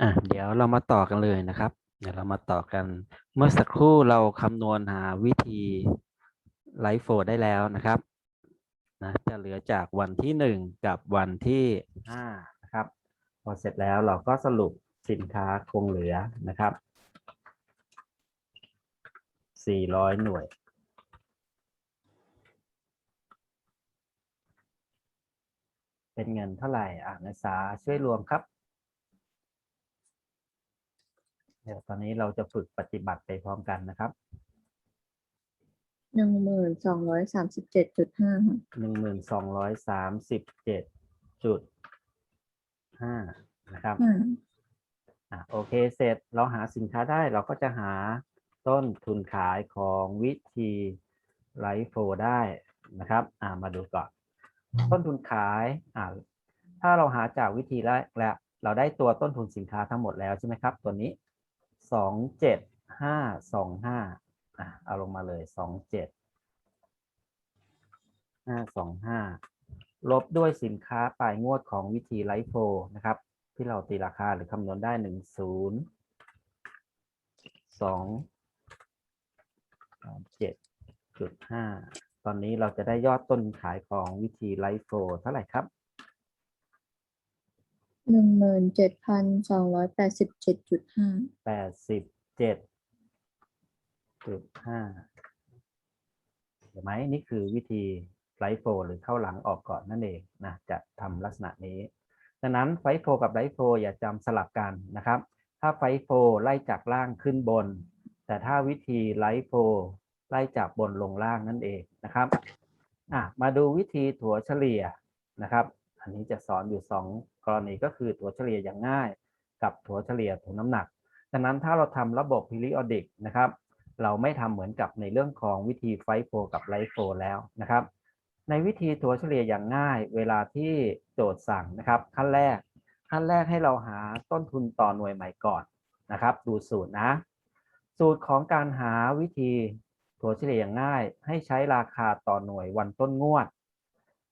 อะเดี๋ยวเรามาต่อกันเลยนะครับ เดี๋ยวเรามาต่อกัน เมื่อสักครู่เราคำนวณหาวิธีไลฟ์โฟได้แล้วนะครับนะจะเหลือจากวันที่หนึ่งกับวันที่ห้านะครับ พอเสร็จแล้วเราก็สรุปสินค้าคงเหลือนะครับ 400 หน่วย เป็นเงินเท่าไหร่อ่านักศึกษาช่วยรวมครับ เดี๋ยวตอนนี้เราจะฝึกปฏิบัติไปพร้อมกันนะครับหนึ่งหมื่นสองร้อยสามสิบเจ็ดจุดห้าหนึ่งหมื่นสองร้อยสามสิบเจ็ดจุดห้านะครับห้าอะโอเคเสร็จเราหาสินค้าได้เราก็จะหาต้นทุนขายของวิธีไลฟ์โฟได้นะครับอ่ามาดูก่อน ต้นทุนขายอ่าถ้าเราหาจากวิธีแรกแล้วเราได้ตัวต้นทุนสินค้าทั้งหมดแล้วใช่ไหมครับ ตัวนี้ สองเจ็ดห้าสองห้าอะเอาลงมาเลยสองเจ็ดห้าสองห้าลบด้วยสินค้าปลายงวดของวิธีไลฟ์โฟนะครับ ที่เราตีราคาหรือคำนวณได้หนึ่งศูนย์สองเจ็ดจุดห้าตอนนี้เราจะได้ยอดต้นขายของวิธีไลฟ์โฟเท่าไหร่ครับ หนึ่งหมื่นเจ็ดพันสองร้อยแปดสิบเจ็ดจุดห้าแปดสิบเจ็ดจุดห้าเห็นไหมนี่คือวิธีไลฟ์โฟหรือเข้าหลังออกก่อนนั่นเองนะจะทำลักษณะนี้ ดังนั้นไฟโฟกับไลฟ์โฟอย่าจำสลับกันนะครับ ถ้าไฟโฟไล่จากล่างขึ้นบน แต่ถ้าวิธีไลฟ์โฟไล่จากบนลงล่างนั่นเองนะครับอะมาดูวิธีถั่วเฉลี่ยนะครับ อันนี้จะสอนอยู่2 กรณีก็คือถัวเฉลี่ยอย่างง่าย กับถัวเฉลี่ยถ่วงน้ำหนักดังนั้นถ้าเราทำระบบ periodic นะครับ เราไม่ทำเหมือนกับในเรื่องของวิธีไฟโฟกับไลฟ์โฟแล้วนะครับ ในวิธีถัวเฉลี่ยอย่างง่าย เวลาที่โจทย์สั่งนะครับ ขั้นแรก ขั้นแรกให้เราหาต้นทุนต่อหน่วยใหม่ก่อนนะครับ ดูสูตรนะ สูตรของการหาวิธีถัวเฉลี่ยอย่างง่าย ให้ใช้ราคาต่อหน่วยวันต้นงวด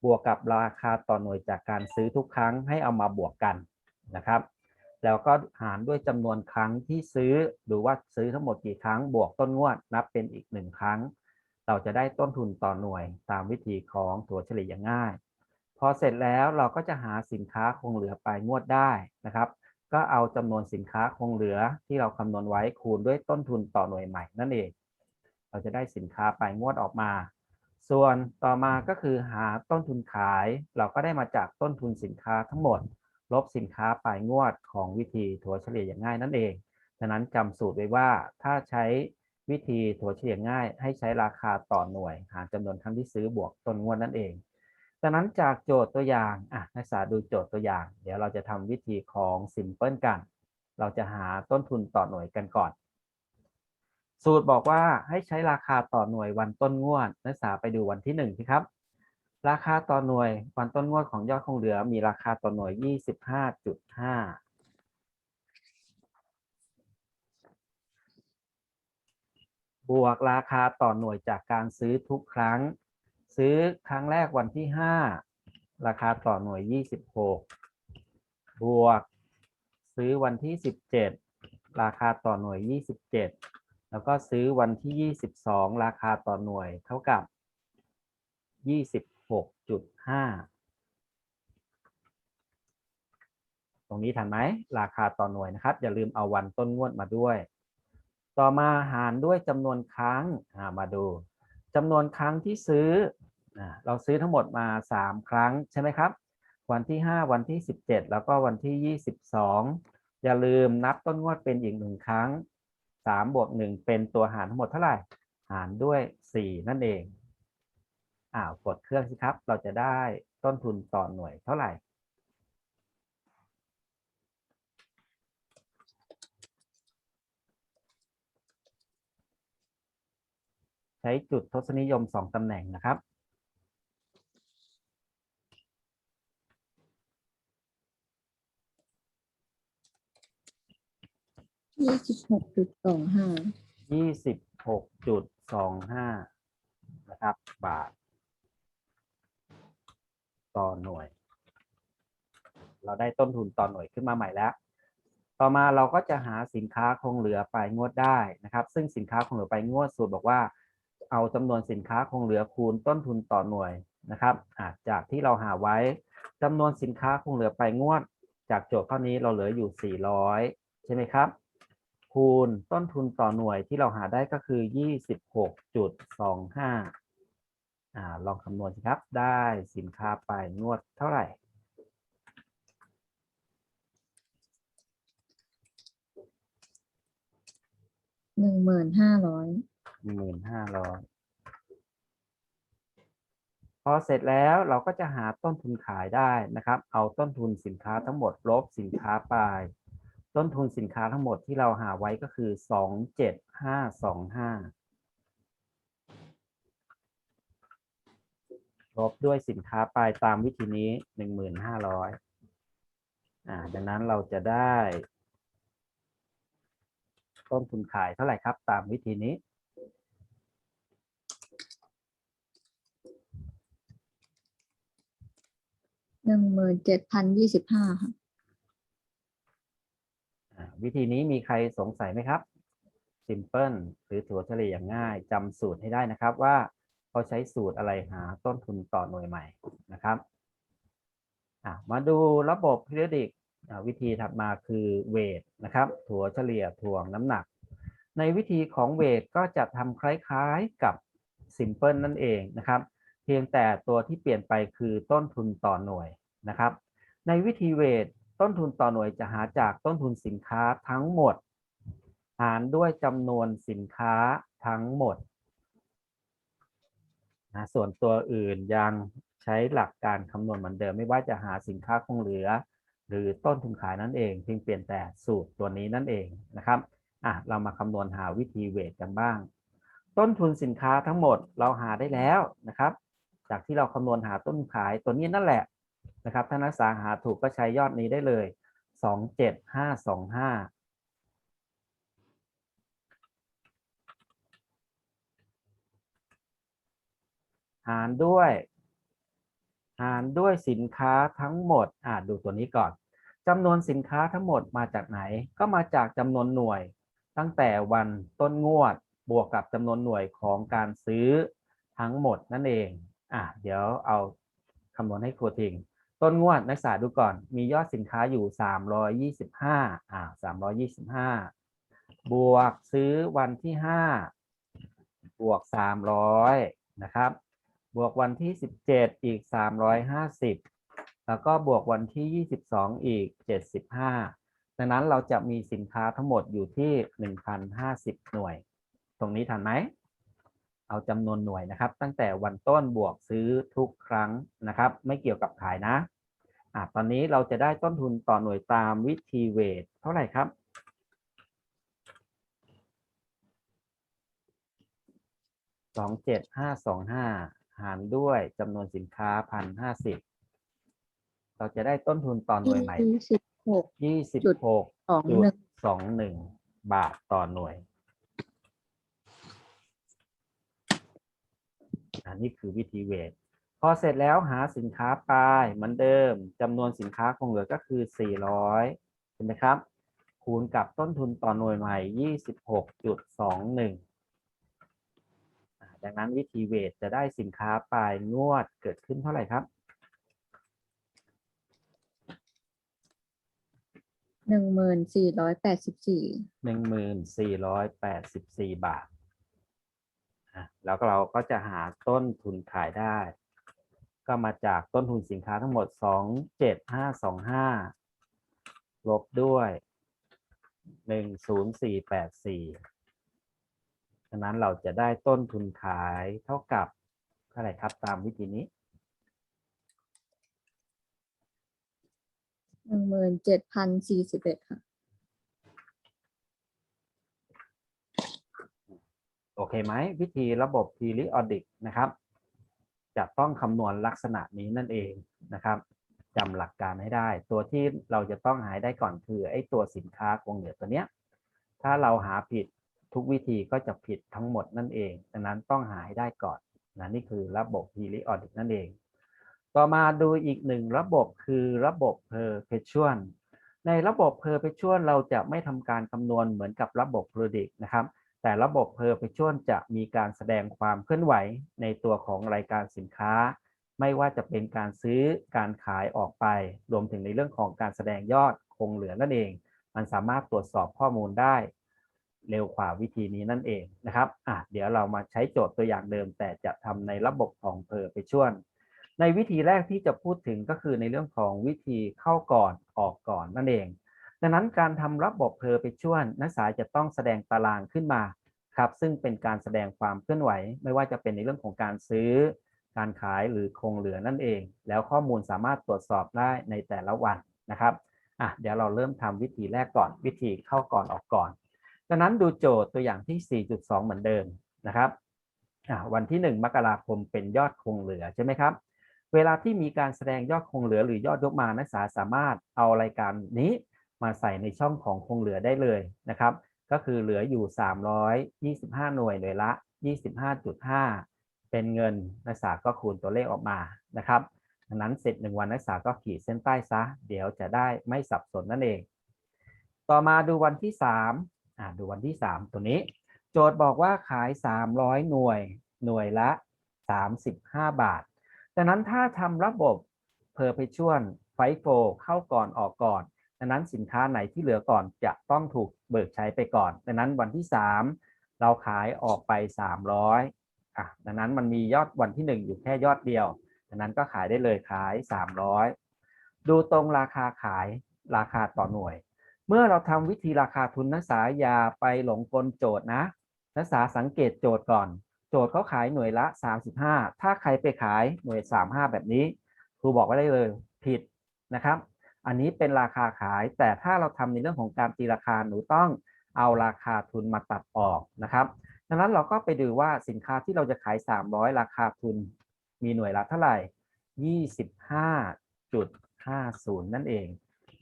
บวกกับราคาต่อหน่วยจากการซื้อทุกครั้งให้เอามาบวกกันนะครับ แล้วก็หารด้วยจำนวนครั้งที่ซื้อดูว่าซื้อทั้งหมดกี่ครั้ง บวกต้นงวดนับเป็นอีกหนึ่งครั้ง เราจะได้ต้นทุนต่อหน่วยตามวิธีของถัวเฉลี่ยง่าย พอเสร็จแล้วเราก็จะหาสินค้าคงเหลือปลายงวดได้นะครับ ก็เอาจำนวนสินค้าคงเหลือที่เราคำนวณไว้คูณด้วยต้นทุนต่อหน่วยใหม่นั่นเอง เราจะได้สินค้าปลายงวดออกมา ส่วนต่อมาก็คือหาต้นทุนขาย เราก็ได้มาจากต้นทุนสินค้าทั้งหมด ลบสินค้าปลายงวดของวิธีถัวเฉลี่ยอย่างง่ายนั่นเองดังนั้นจำสูตรไว้ว่าถ้าใช้วิธีถัวเฉลี่ยง่าย ให้ใช้ราคาต่อหน่วย หารจำนวนครั้งที่ซื้อบวกต้นงวดนั่นเองดังนั้นจากโจทย์ตัวอย่างอะนักศึกษาดูโจทย์ตัวอย่าง เดี๋ยวเราจะทำวิธีของซิมเพิลกัน เราจะหาต้นทุนต่อหน่วยกันก่อน สูตรบอกว่าให้ใช้ราคาต่อหน่วยวันต้นงวด นักศึกษาไปดูวันที่หนึ่งสิครับ ราคาต่อหน่วยวันต้นงวดของยอดคงเหลือมีราคาต่อหน่วย 25.5บวกราคาต่อหน่วยจากการซื้อทุกครั้ง ซื้อครั้งแรกวันที่ 5 ราคาต่อหน่วย 26 บวก ซื้อวันที่ 17 ราคาต่อหน่วย 27 แล้วก็ซื้อวันที่ 22 ราคาต่อหน่วยเท่ากับ 26.5 ตรงนี้ทันไหม ราคาต่อหน่วยนะครับ อย่าลืมเอาวันต้นงวดมาด้วย ต่อมาหารด้วยจำนวนครั้งอ่ามาดูจำนวนครั้งที่ซื้ออ่าเราซื้อทั้งหมดมา 3 ครั้งใช่ไหมครับ วันที่ 5 วันที่ 17 แล้วก็วันที่ 22 อย่าลืมนับต้นงวดเป็นอีกหนึ่งครั้ง 3บวก1เป็นตัวหารทั้งหมดเท่าไหร่หารด้วย4นั่นเองอ้าวกดเครื่องสิครับ เราจะได้ต้นทุนต่อหน่วยเท่าไหร่ใช้จุดทศนิยม 2 ตำแหน่งนะครับ ยี่สิบหกจุดสองห้า26.25นะครับ บาท ต่อหน่วย เราได้ต้นทุนต่อหน่วยขึ้นมาใหม่แล้ว ต่อมาเราก็จะหาสินค้าคงเหลือปลายงวดได้นะครับ ซึ่งสินค้าคงเหลือปลายงวดสูตรบอกว่า เอาจำนวนสินค้าคงเหลือคูณต้นทุนต่อหน่วยนะครับอะจากที่เราหาไว้จำนวนสินค้าคงเหลือปลายงวด จากโจทย์ข้อนี้เราเหลืออยู่ 400 ใช่ไหมครับ คูณต้นทุนต่อหน่วยที่เราหาได้ก็คือ 26.25อ่าลองคำนวณสิครับ ได้สินค้าปลายงวดเท่าไหร่หนึ่งหมื่นห้าร้อยหมื่นห้าร้อยพอเสร็จแล้วเราก็จะหาต้นทุนขายได้นะครับ เอาต้นทุนสินค้าทั้งหมดลบสินค้าปลาย ต้นทุนสินค้าทั้งหมดที่เราหาไว้ก็คือสองเจ็ดห้าสองห้าลบด้วยสินค้าปลายตามวิธีนี้หนึ่งหมื่นห้าร้อยอ่าดังนั้นเราจะได้ ต้นทุนขายเท่าไหร่ครับ ตามวิธีนี้หนึ่งหมื่นเจ็ดพันยี่สิบห้าค่ะ วิธีนี้มีใครสงสัยไหมครับ Simple หรือถั่วเฉลี่ยอย่างง่ายจำสูตรให้ได้นะครับว่าเขาใช้สูตรอะไรหาต้นทุนต่อหน่วยใหม่นะครับมาดูระบบ periodic อ่าวิธีถัดมาคือเวทนะครับถั่วเฉลี่ยถ่วงน้ำหนัก ในวิธีของเวทก็จะทำคล้ายๆกับ Simple นั่นเองนะครับ เพียงแต่ตัวที่เปลี่ยนไปคือต้นทุนต่อหน่วยนะครับ ในวิธีเวท ต้นทุนต่อหน่วยจะหาจากต้นทุนสินค้าทั้งหมด หารด้วยจำนวนสินค้าทั้งหมดนะส่วนตัวอื่นยังใช้หลักการคำนวณเหมือนเดิม ไม่ว่าจะหาสินค้าคงเหลือ หรือต้นทุนขายนั่นเองเพียงเปลี่ยนแต่สูตรตัวนี้นั่นเองนะครับอะเรามาคำนวณหาวิธีเวทกันบ้าง ต้นทุนสินค้าทั้งหมดเราหาได้แล้วนะครับ จากที่เราคำนวณหาต้นขายตัวนี้นั่นแหละ นะครับถ้านักศึกษาหาถูกก็ใช้ยอดนี้ได้เลยสองเจ็ดห้าสองห้าหารด้วย หารด้วยสินค้าทั้งหมดอ่าดูตัวนี้ก่อนจำนวนสินค้าทั้งหมดมาจากไหน ก็มาจากจำนวนหน่วย ตั้งแต่วันต้นงวดบวกกับจำนวนหน่วยของการซื้อทั้งหมดนั่นเองอะเดี๋ยวเอาคำนวณให้ครูทิง ต้นงวดนักศึกษาดูก่อน มียอดสินค้าอยู่ 325อ่า325 บวกซื้อวันที่ 5 บวก 300 นะครับ บวกวันที่ 17 อีก 350 แล้วก็บวกวันที่ 22 อีก 75 ดังนั้นเราจะมีสินค้าทั้งหมดอยู่ที่ 1,050 หน่วย ตรงนี้ทันไหม เอาจำนวนหน่วยนะครับ ตั้งแต่วันต้นบวกซื้อทุกครั้งนะครับ ไม่เกี่ยวกับขายนะอะตอนนี้เราจะได้ต้นทุนต่อหน่วยตามวิธีเวทเท่าไหร่ครับสองเจ็ดห้าสองห้าหารด้วยจำนวนสินค้าพันห้าสิบเราจะได้ต้นทุนต่อหน่วยใหม่ยี่สิบหกยี่สิบจุดหกสองจุหนึ่ดงสองหนึ่งบาทต่อหน่วย อันนี้คือวิธีเวทพอเสร็จแล้วหาสินค้าปลายเหมือนเดิมจำนวนสินค้าคงเหลือก็คือ 400 ใช่ไหมครับ คูณกับต้นทุนต่อหน่วยใหม่ 26.21อ่าดังนั้นวิธีเวทจะได้สินค้าปลายงวดเกิดขึ้นเท่าไหร่ครับหนึ่งหมื่นสี่ร้อยแปดสิบสี่หนึ่งหมื่นสี่ร้อยแปดสิบสี่บาทอะ แล้วก็เราก็จะหาต้นทุนขายได้ ก็มาจากต้นทุนสินค้าทั้งหมดสองเจ็ดห้าสองห้าลบด้วยหนึ่งศูนย์สี่แปดสี่ฉะนั้นเราจะได้ต้นทุนขายเท่ากับเท่าไหร่ครับตามวิธีนี้ หนึ่งหมื่นเจ็ดพันสี่สิบเอ็ดค่ะ อเคไหมวิธีระบบ periodic นะครับ จะต้องคำนวณลักษณะนี้นั่นเองนะครับจำหลักการให้ได้ ตัวที่เราจะต้องหาให้ได้ก่อนคือไอ้ตัวสินค้าคงเหลือตัวเนี้ยถ้าเราหาผิดทุกวิธีก็จะผิดทั้งหมดนั่นเอง ดังนั้นต้องหาให้ได้ก่อนนะนี่คือระบบ periodic นั่นเอง ต่อมาดูอีกหนึ่งระบบคือระบบ perpetual ในระบบเพอร์เพชวลเราจะไม่ทำการคำนวณเหมือนกับระบบ Predict นะครับ แต่ระบบเพอร์เพชวลจะมีการแสดงความเคลื่อนไหวในตัวของรายการสินค้า ไม่ว่าจะเป็นการซื้อการขายออกไป รวมถึงในเรื่องของการแสดงยอดคงเหลือนั่นเอง มันสามารถตรวจสอบข้อมูลได้ เร็วกว่าวิธีนี้นั่นเองนะครับอะเดี๋ยวเรามาใช้โจทย์ตัวอย่างเดิม แต่จะทำในระบบของเพอร์เพชวลในวิธีแรกที่จะพูดถึงก็คือในเรื่องของวิธีเข้าก่อนออกก่อนนั่นเอง ดังนั้นการทำระบบเพอร์ไปช่วนนักศึกษาจะต้องแสดงตารางขึ้นมาครับซึ่งเป็นการแสดงความเคลื่อนไหว ไม่ว่าจะเป็นในเรื่องของการซื้อ การขายหรือคงเหลือนั่นเอง แล้วข้อมูลสามารถตรวจสอบได้ในแต่ละวันนะครับอะเดี๋ยวเราเริ่มทำวิธีแรกก่อนวิธีเข้าก่อนออกก่อนดังนั้นดูโจทย์ตัวอย่างที่ 4.2 เหมือนเดิมนะครับอะวันที่ 1 มกราคมเป็นยอดคงเหลือใช่ไหมครับ เวลาที่มีการแสดงยอดคงเหลือหรือยอดยกมานักศึกษาสามารถเอารายการนี้ มาใส่ในช่องของคงเหลือได้เลยนะครับ ก็คือเหลืออยู่ 325 หน่วยหน่วยละ 25.5 เป็นเงินนักศึกษาก็คูณตัวเลขออกมานะครับดังนั้นเสร็จหนึ่งวันนักศึกษาก็ขีดเส้นใต้ซะ เดี๋ยวจะได้ไม่สับสนนั่นเอง ต่อมาดูวันที่3อ่าดูวันที่ 3 ตัวนี้ โจทย์บอกว่าขาย 300 หน่วยหน่วยละ 35 บาทดังนั้นถ้าทำระบบ perpetual fight flow เข้าก่อนออกก่อน ดังนั้นสินค้าไหนที่เหลือก่อนจะต้องถูกเบิกใช้ไปก่อน ดังนั้นวันที่ 3 เราขายออกไป 300อะดังนั้นมันมียอดวันที่ 1 อยู่แค่ยอดเดียว ดังนั้นก็ขายได้เลยขาย 300 ดูตรงราคาขายราคาต่อหน่วย เมื่อเราทำวิธีราคาทุนนักศึกษาอย่าไปหลงกลโจทย์นะ นักศึกษาสังเกตโจทย์ก่อน โจทย์เขาขายหน่วยละ 35 ถ้าใครไปขายหน่วย 35 แบบนี้ครูบอกไว้ได้เลยผิดนะครับ อันนี้เป็นราคาขาย แต่ถ้าเราทำในเรื่องของการตีราคาหนูต้องเอาราคาทุนมาตัดออกนะครับดังนั้นเราก็ไปดูว่าสินค้าที่เราจะขาย 300 ราคาทุนมีหน่วยละเท่าไหร่25.50 นั่นเอง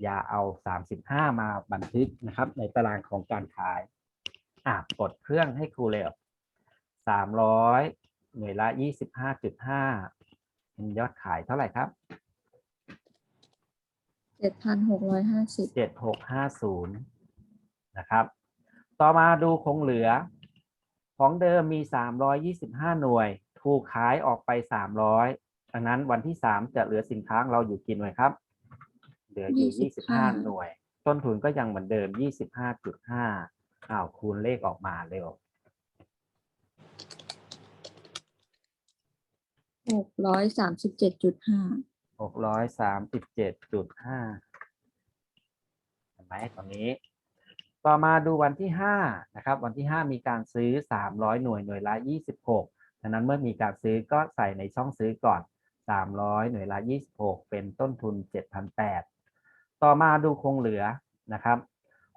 อย่าเอา 35 มาบันทึกนะครับ ในตารางของการขายอะกดเครื่องให้ครูเร็วสามร้อยหน่วยละยี่สิบห้าจุดห้าเป็นยอดขายเท่าไหร่ครับ เจ็ดพันหกร้อยห้าสิบเจ็ดหกห้าศูนย์นะครับ ต่อมาดูคงเหลือ ของเดิมมีสามร้อยยี่สิบห้าหน่วย ถูกขายออกไปสามร้อยดังนั้นวันที่สามจะเหลือสินค้าของเราอยู่กี่หน่วยครับ เหลืออยู่ยี่สิบห้าหน่วย ต้นทุนก็ยังเหมือนเดิมยี่สิบห้าจุดห้าอ้าวคูณเลขออกมาเร็วหกร้อยสามสิบเจ็ดจุดห้า หกร้อยสามสิบเจ็ดจุดห้าเห็นไหมตรงนี้ ต่อมาดูวันที่ห้านะครับ วันที่ห้ามีการซื้อสามร้อยหน่วยหน่วยละยี่สิบหกดังนั้นเมื่อมีการซื้อก็ใส่ในช่องซื้อก่อนสามร้อยหน่วยละยี่สิบหกเป็นต้นทุนเจ็ดพันแปดต่อมาดูคงเหลือนะครับ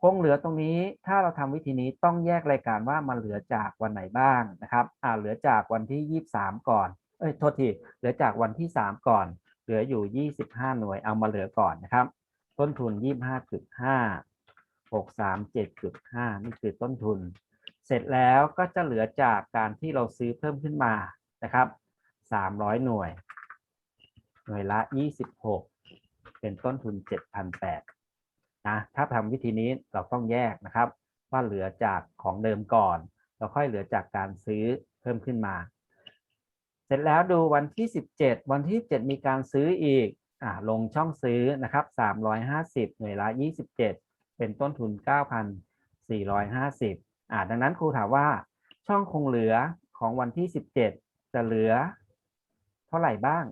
คงเหลือตรงนี้ถ้าเราทำวิธีนี้ต้องแยกรายการว่ามันเหลือจากวันไหนบ้างนะครับ อ่าเหลือจากวันที่ยี่สามก่อน เอ้ยโทษทีเหลือจากวันที่สามก่อน เหลืออยู่ 25 หน่วยเอามาเหลือก่อนนะครับ ต้นทุน 25.5 637.5 นี่คือต้นทุน เสร็จแล้วก็จะเหลือจากการที่เราซื้อเพิ่มขึ้นมานะครับ 300 หน่วย หน่วยละ 26 เป็นต้นทุน 7,800นะถ้าทำวิธีนี้เราต้องแยกนะครับ ว่าเหลือจากของเดิมก่อนแล้วค่อยเหลือจากการซื้อเพิ่มขึ้นมา ร็จแล้วดูวันที่ 17 วันที่17มีการซื้ออีกอ่าลงช่องซื้อนะครับ350 หน่วยละ 27 เป็นต้นทุน 9,450อ่าดังนั้นครูถามว่าช่องคงเหลือของวันที่ 17 จะเหลือ เท่าไหร่บ้าง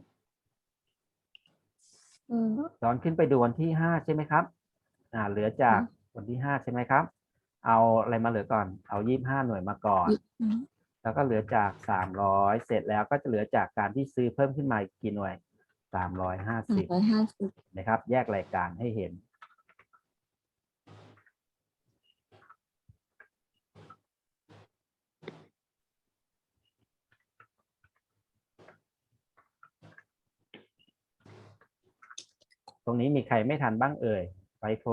เออย้อนขึ้นไปดูวันที่ 5 ใช่ไหมครับ อ่า เหลือจากวันที่ 5 ใช่ไหมครับ เอาอะไรมาเหลือก่อน เอา 25 หน่วยมาก่อนยี่สิบห้า แล้วก็เหลือจาก 300 เสร็จแล้วก็จะเหลือจากการที่ซื้อเพิ่มขึ้นมาอีกกี่หน่วยสาม350ร้อยห้าสิบนะครับ แยกรายการให้เห็น ตรงนี้มีใครไม่ทันบ้างเอ่ยไฟโฟ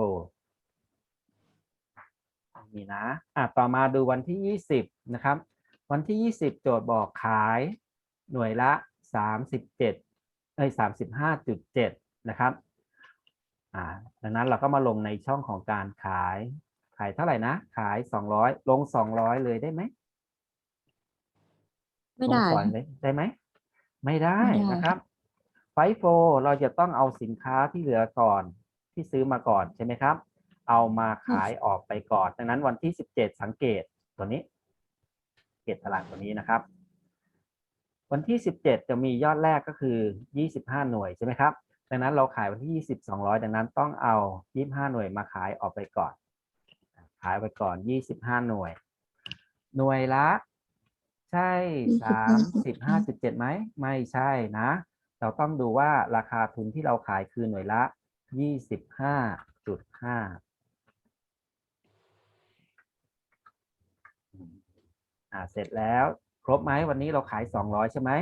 มีนะ อะ ต่อมาดูวันที่ 20 นะครับ วันที่ 20 โจทย์บอกขายหน่วยละ 37เอ้ย35.7 นะครับอ่าดังนั้นเราก็มาลงในช่องของการขาย ขายเท่าไหร่นะ ขายสองร้อยลงสองร้อยเลยได้ไหมไม่ได้ ลงสอยค่ะเลยได้ไหม ไม่ได้ไม่ได้ นะครับ ไฟโฟเราจะต้องเอาสินค้าที่เหลือก่อนที่ซื้อมาก่อนใช่ไหมครับ เอามาขายออกไปก่อน ดังนั้นวันที่สิบเจ็ดสังเกตตัวนี้ เกตตลาดตัวนี้นะครับ วันที่ 17 จะมียอดแรกก็คือ 25 หน่วยใช่ไหมครับ ดังนั้นเราขายวันที่ 20 200 ดังนั้นต้องเอา 25 หน่วยมาขายออกไปก่อน ขายไปก่อน 25 หน่วย หน่วยละ ใช่ 3 0 5 7ไหม ไม่ใช่นะ เราต้องดูว่าราคาทุนที่เราขายคือหน่วยละ 25.5 อ่าเสร็จแล้วครบไหมวันนี้เราขายสองร้อยใช่ไหม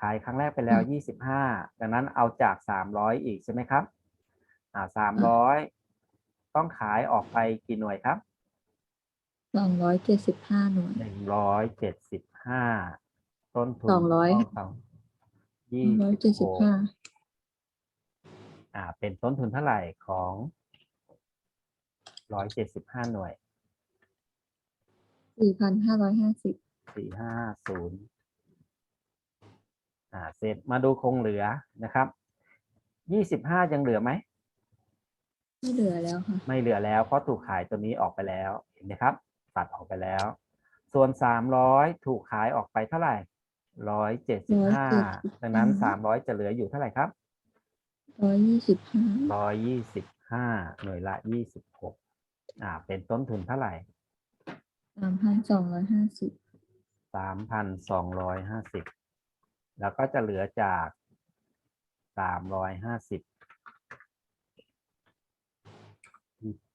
ขายครั้งแรกไปแล้วยี่สิบห้าดังนั้นเอาจากสามร้อยอีกใช่ไหมครับอ่าสามร้อยต้องขายออกไปกี่หน่วยครับ สองร้อยเจ็ดสิบห้าหน่วยหนึ่งร้อยเจ็ดสิบห้าต้นทุนสองร้อย สองสยี่องร้อยเจ็ดสิหบกห้าอ่าเป็นต้นทุนเท่าไหร่ของร้อยเจ็ดสิบห้าหน่วย สี่พันห้าร้อยห้าสิบสี่ห้าศูนย์อ่าเสร็จมาดูคงเหลือนะครับยี่สิบห้ายังเหลือไหม ไม่เหลือแล้วค่ะ ไม่เหลือแล้วเพราะถูกขายตัวนี้ออกไปแล้วเห็นไหมครับ ตัดออกไปแล้ว ส่วนสามร้อยถูกขายออกไปเท่าไหร่ร้อยเจ็ดสิบห้าดังนั้นสามร้อยจะเหลืออยู่เท่าไหร่ครับร้อยยี่สิบห้าร้อยยี่สิบห้าหน่วยละยี่สิบหกอ่า เป็นต้นทุนเท่าไหร่ สามพันสองร้อยห้าสิบสามพันสองร้อยห้าสิบแล้วก็จะเหลือจากสามร้อยห้าสิบ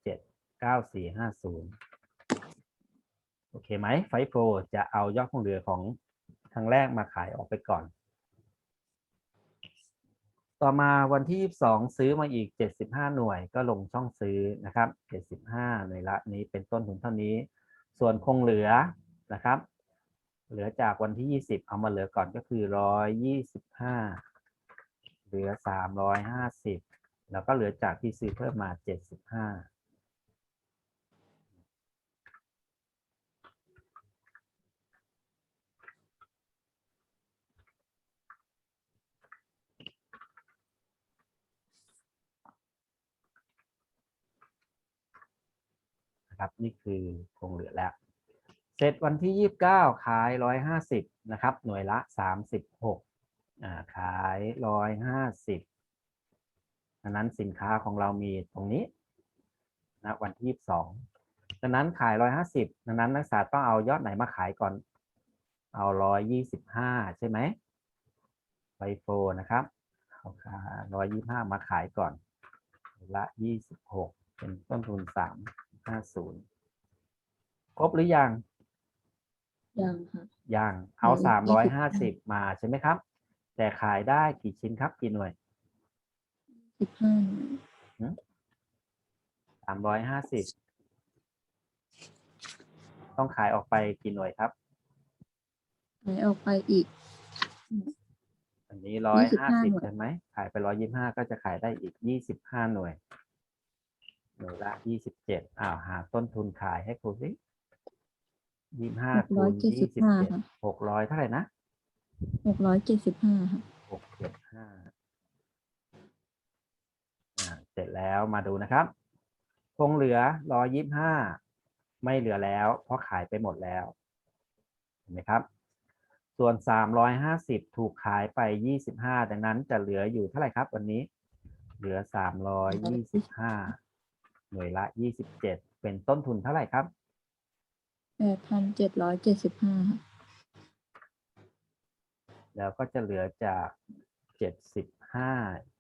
เจ็ดเก้าสี่ห้าศูนย์โอเคไหมไฟโฟจะเอายอดคงเหลือของครั้งแรกมาขายออกไปก่อน ต่อมาวันที่ 22 ซื้อมาอีก 75 หน่วยก็ลงช่องซื้อนะครับ 75 หน่วยละนี้เป็นต้นทุนเท่านี้ ส่วนคงเหลือนะครับ เหลือจากวันที่ 20 เอามาเหลือก่อนก็คือ 125 เหลือ 350 แล้วก็เหลือจากที่ซื้อเพิ่มมา 75 นะครับ นี่คือคงเหลือแล้ว เสร็จวันที่ยี่สิบเก้าขายร้อยห้าสิบนะครับ หน่วยละสามสิบหกอ่าขายร้อยห้าสิบดังนั้นสินค้าของเรามีตรงนี้นะวันที่ยี่สิบสองดังนั้นขายร้อยห้าสิบดังนั้นนักศึกษาต้องเอายอดไหนมาขายก่อน เอาร้อยยี่สิบห้าใช่ไหมไบโฟนะครับเอาร้อยยี่ห้ามาขายก่อน ละยี่สิบหกเป็นต้นทุนสามห้าศูนย์ครบหรือยัง ยังค่ะ ยัง เอาอืมสามร้อยยี่ห้าสิสิบบมาใช่ไหมครับ แต่ขายได้กี่ชิ้นครับ กี่หน่วย สิบห้าหน่วยสามร้อยห้าสิบต้องขายออกไปกี่หน่วยครับขายออกไปอีก อันนี้ร้อยห้าสิบหน่วย ใช่ไหม ขายไปร้อยยี่ห้าก็จะขายได้อีกยี่สิบห้าหน่วย หน่วยละยี่สิบเจ็ดอ้าวหาต้นทุนขายให้ครูสิยี่ห้าหกคูร้อยณเจ็ดยี่สิสิบบห้าเจ็ดค่ะหกร้อยเท่าไหร่นะหกร้อยเจ็ดสิบห้าค่ะหกเจ็ดห้าอ่าเสร็จแล้วมาดูนะครับคงเหลือร้อยยี่ห้าไม่เหลือแล้ว เพราะขายไปหมดแล้วเห็นไหมครับ ส่วนสามร้อยห้าสิบถูกขายไปยี่สิบห้าดังนั้นจะเหลืออยู่เท่าไหร่ครับ วันนี้ เหลือสามร้อยยี่สิบห้า หน่วยละยี่สิบเจ็ดเป็นต้นทุนเท่าไหร่ครับแปดพันเจ็ดร้อยเจ็ดสิบห้าค่ะแล้วก็จะเหลือจากเจ็ดสิบห้า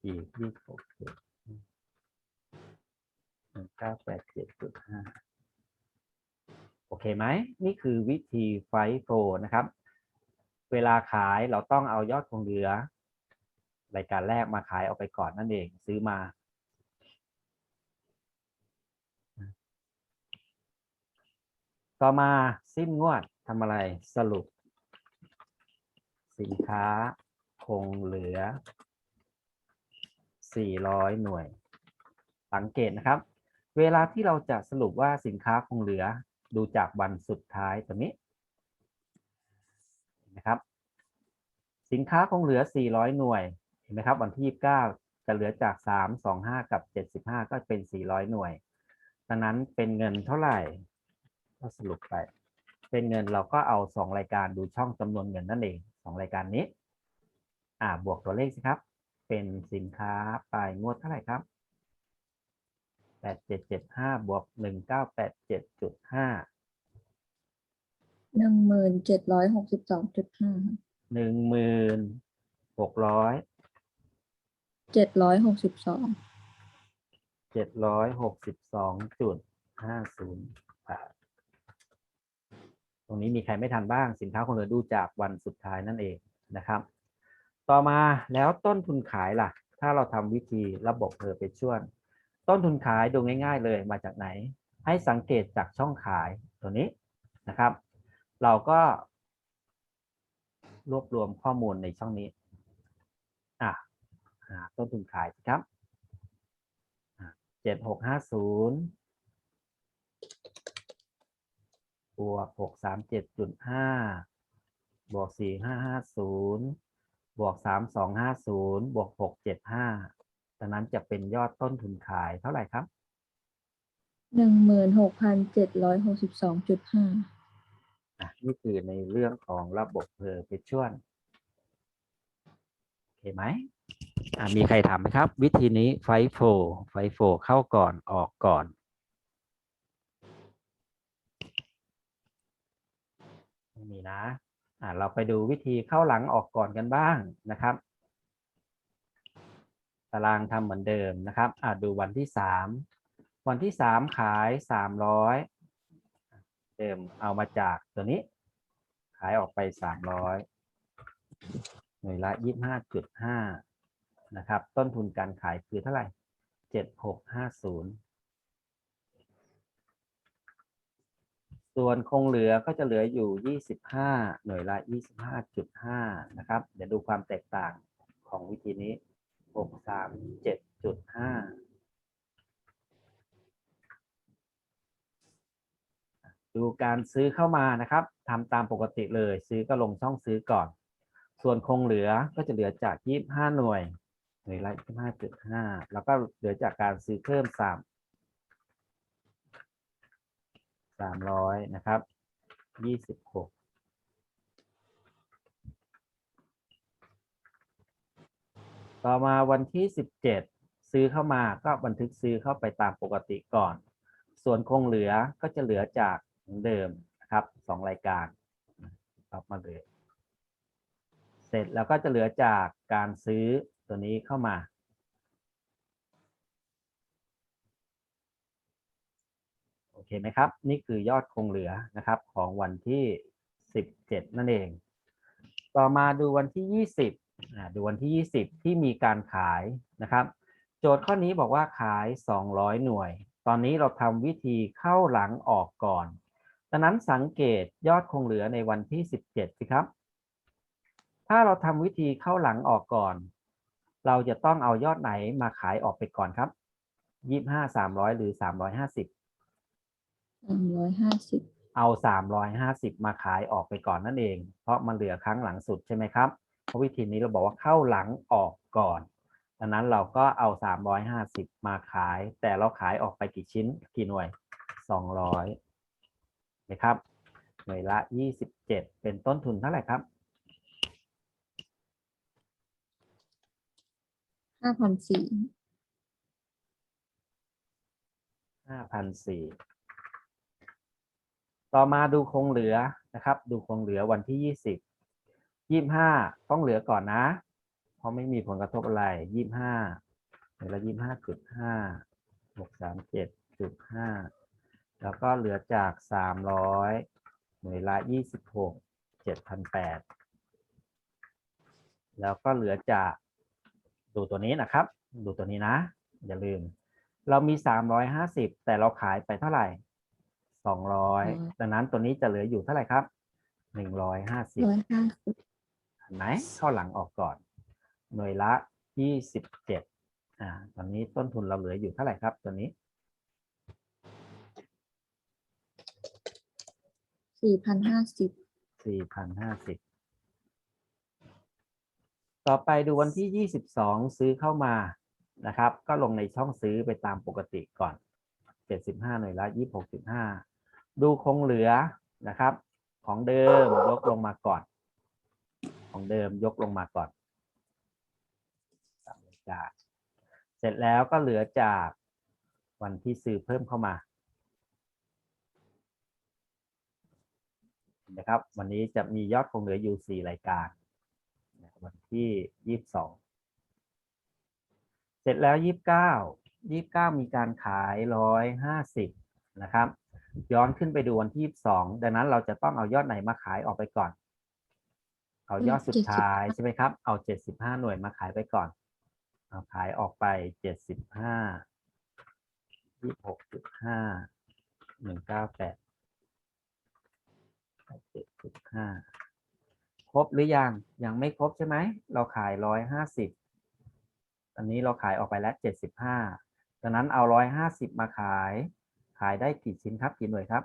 อีกยี่สิบหกจุดหนึ่งเก้าแปดเจ็ดจุดห้าโอเคไหม นี่คือวิธีไฟโฟนะครับ เวลาขายเราต้องเอายอดคงเหลือ รายการแรกมาขายออกไปก่อนนั่นเอง ซื้อมา ต่อมาสิ้นงวดทำอะไรสรุป สินค้าคงเหลือ 400 หน่วย สังเกตนะครับ เวลาที่เราจะสรุปว่าสินค้าคงเหลือดูจากวันสุดท้ายตรงนี้นะครับ สินค้าคงเหลือ 400 หน่วยเห็นไหมครับวันที่ 29 จะเหลือจาก 3 2 5 กับ 75 ก็เป็น 400 หน่วย ดังนั้นเป็นเงินเท่าไหร่ ก็สรุปไป เป็นเงินเราก็เอา2รายการดูช่องจำนวนเงินนั่นเอง2รายการนี้ อ่าบวกตัวเลขสิครับ เป็นสินค้าปลายงวดเท่าไหร่ครับ8775บวก1987.5หนึ่งหมื่นเจ็ดร้อยหกสิบสองจุดห้าหนึ่งหมื่นหกร้อยเจ็ดร้อยหกสิบสองเจ็ดร้อยหกสิบสองจุดห้าศูนย์บาท ตรงนี้มีใครไม่ทันบ้างสินค้าคงเหลือดูจากวันสุดท้ายนั่นเองนะครับ ต่อมาแล้วต้นทุนขายล่ะ ถ้าเราทำวิธีระบบเพอร์เปชวลต้นทุนขายดูง่าย ๆ เลยมาจากไหน ให้สังเกตจากช่องขายตัวนี้นะครับ เราก็รวบรวมข้อมูลในช่องนี้อะหาต้นทุนขายครับเจ็ดหกห้าศูนย์ บวกหกสามเจ็ดจุดห้าบวกสี่ห้าห้าศูนย์บวกสามสองห้าศูนย์บวกหกเจ็ดห้าดังนั้นจะเป็นยอดต้นทุนขายเท่าไหร่ครับหนึ่งหมื่นหกพันเจ็ดร้อยหกสิบสองจุดห้าอะนี่คือในเรื่องของระบบเพอร์เพชวลโอเคไหมอะมีใครถามไหมครับ วิธีนี้ไฟโฟไฟโฟเข้าก่อนออกก่อน ไม่มีนะอะเราไปดูวิธีเข้าหลังออกก่อนกันบ้างนะครับตารางทำเหมือนเดิมนะครับอะดูวันที่สามวันที่สามขายสามร้อยเดิมเอามาจากตัวนี้ ขายออกไปสามร้อยหน่วยละยี่ห้าจุดห้านะครับ ต้นทุนการขายคือเท่าไหร่เจ็ดหกห้าศูนย์ ส่วนคงเหลือก็จะเหลืออยู่ยี่สิบห้าหน่วยละยี่สิบห้าจุดห้านะครับ เดี๋ยวดูความแตกต่างของวิธีนี้หกสามเจ็ดจุดห้าดูการซื้อเข้ามานะครับทำตามปกติเลย ซื้อก็ลงช่องซื้อก่อน ส่วนคงเหลือก็จะเหลือจาก 25 หน่วยหน่วยละ25.5 แล้วก็เหลือจากการซื้อเพิ่ม 3 300นะครับ26ต่อมาวันที่17ซื้อเข้ามาก็บันทึกซื้อเข้าไปตามปกติก่อน ส่วนคงเหลือก็จะเหลือจากเดิมนะครับสองรายการครับมาเลย เสร็จแล้วก็จะเหลือจากการซื้อตัวนี้เข้ามา โอ เคไหมครับ นี่คือยอดคงเหลือนะครับของวันที่ 17 นั่นเอง ต่อมาดูวันที่ 20ดูวันที่ 20 ที่มีการขายนะครับ โจทย์ข้อนี้บอกว่าขาย 200 หน่วย ตอนนี้เราทำวิธีเข้าหลังออกก่อนดังนั้นสังเกตยอดคงเหลือในวันที่ 17 สิครับ ถ้าเราทำวิธีเข้าหลังออกก่อน เราจะต้องเอายอดไหนมาขายออกไปก่อนครับ 25 300 หรือ 350 สามร้อยห้าสิบเอา350มาขายออกไปก่อนนั่นเอง เพราะมันเหลือครั้งหลังสุดใช่ไหมครับ เพราะวิธีนี้เราบอกว่าเข้าหลังออกก่อนดังนั้นเราก็เอา350มาขาย แต่เราขายออกไปกี่ชิ้นกี่หน่วย200นะครับหน่วยละ27เป็นต้นทุนเท่าไหร่ครับห้าพันสี่5,004 ต่อมาดูคงเหลือนะครับ ดูคงเหลือวันที่20 25ต้องเหลือก่อนนะ เพราะไม่มีผลกระทบอะไร25หน่วยละ25.5 637.5แล้วก็เหลือจาก300หน่วยละ26 7,800แล้วก็เหลือจากดูตัวนี้นะครับ ดูตัวนี้นะ อย่าลืม เรามี 350 แต่เราขายไปเท่าไหร่ 200ดังนั้นตัวนี้จะเหลืออยู่เท่าไหร่ครับ150ร้อยห้าสิบเห็นไหมเข้าหลังออกก่อน หน่วยละ27อ่าตอนนี้ต้นทุนเราเหลืออยู่เท่าไหร่ครับ ตัวนี้สี่พันห้าสิบสี่พันห้าสิบต่อไปดูวันที่ยี่สิบสองซื้อเข้ามานะครับ ก็ลงในช่องซื้อไปตามปกติก่อนเจ็ดสิบห้าหน่วยละยี่หกจุดห้า ดูคงเหลือนะครับ ของเดิมยกลงมาก่อน ของเดิมยกลงมาก่อนสามนาฬิกเสร็จแล้วก็เหลือจากวันที่ซื้อเพิ่มเข้ามานะครับ วันนี้จะมียอดคงเหลืออยู่ 4 รายการ วันที่ 22 เสร็จแล้ว 29 29 มีการขาย 150 นะครับ ย้อนขึ้นไปดูวันที่ 22 ดังนั้นเราจะต้องเอายอดไหนมาขายออกไปก่อน เอายอดสุดท้ายใช่ไหมครับ เอา 75 หน่วยมาขายไปก่อน เอาขายออกไป 75 26.5 198เจ็ดสิบห้าครบหรือยัง ยังไม่ครบใช่ไหม เราขายร้อยห้าสิบตอนนี้เราขายออกไปแล้วเจ็ดสิบห้าดังนั้นเอาร้อยห้าสิบมาขาย ขายได้กี่ชิ้นครับกี่หน่วยครับ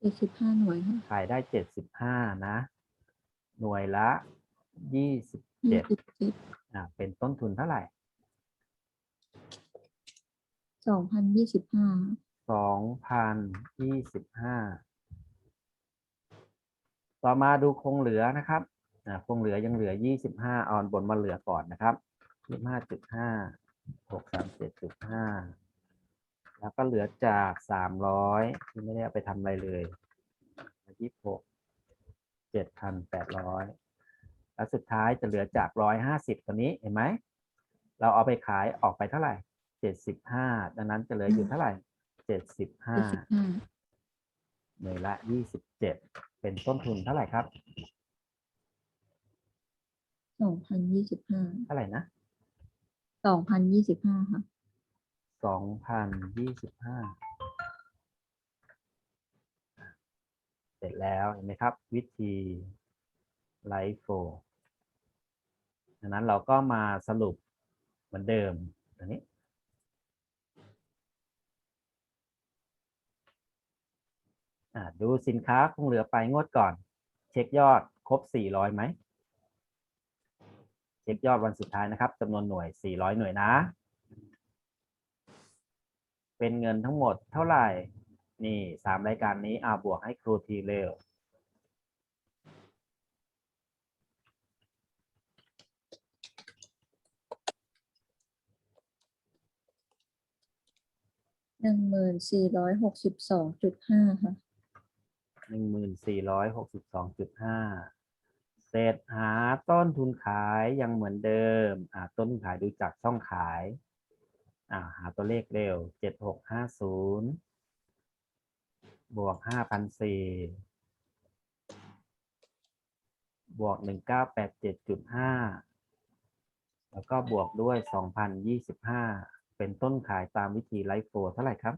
เจ็ดสิบห้าหน่วยค่ะขายได้เจ็ดสิบห้านะ หน่วยละยี่สิบยี่เจ็ดสิบเจ็ดอ่าเป็นต้นทุนเท่าไหร่สองพันยี่สิบห้าสองพันยี่สิบห้าต่อมาดูคงเหลือนะครับอ่าคงเหลือยังเหลือยี่สิบห้าออนบนมาเหลือก่อนนะครับยี่ห้าจุดห้าหกสามเจ็ดจุดห้า แล้วก็เหลือจากสามร้อยที่ไม่ได้เอาไปทำอะไรเลยยี่สิบหกเจ็ดพันแปดร้อยแล้วสุดท้ายจะเหลือจากร้อยห้าสิบตัวนี้เห็นไหม เราเอาไปขายออกไปเท่าไหร่เจ็ดสิบห้าดังนั้นจะเหลืออยู่เท่าไหร่เจ็ดสิบห้าเจ็ดสิบห้าหน่วยละยี่สิบเจ็ดเป็นต้นทุนเท่าไหร่ครับสองพันยี่สิบห้าเท่าไหร่นะสองพันยี่สิบห้าค่ะ สองพันยี่สิบห้าเสร็จแล้วเห็นไหมครับ วิธีไลฟ์โฟดังนั้นเราก็มาสรุปเหมือนเดิมอันนี้ดูสินค้าคงเหลือไปงวดก่อน เช็คยอดครบ 400ไหม เช็คยอดวันสุดท้ายนะครับจำนวนหน่วย 400 หน่วยนะ เป็นเงินทั้งหมดเท่าไหร่ นี่สามรายการนี้อ่าบวกให้ครูทีเร็วหนึ่งหมื่นสี่ร้อยหกสิบสองจุดห้าค่ะหนึ่งหมื่นสี่ร้อยหกสิบสองจุดห้าเศษหาต้นทุนขายยังเหมือนเดิม อ่าต้นทุนขายดูจากช่องขาย อ่าหาตัวเลขเร็วเจ็ดหกห้าศูนย์บวกห้าพันสี่บวกหนึ่งเก้าแปดเจ็ดจุดห้าแล้วก็บวกด้วยสองพันยี่สิบห้าเป็นต้นขายตามวิธีไลฟ์โฟเท่าไหร่ครับ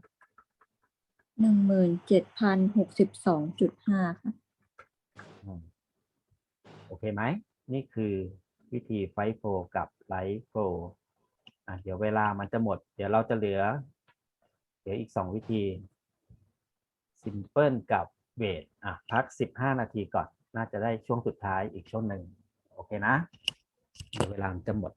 หนึ่งหมื่นเจ็ดพันหกสิบสองจุดห้าค่ะ อืมโอเคไหม นี่คือวิธีไฟโฟกับไลฟ์โฟ อะเดี๋ยวเวลามันจะหมด เดี๋ยวเราจะเหลือ เหลืออีกสองวิธีซิมเพิลกับเวทอะพักสิบห้านาทีก่อน น่าจะได้ช่วงสุดท้ายอีกช่วงหนึ่งโอเคนะ เดี๋ยวเวลามันจะหมด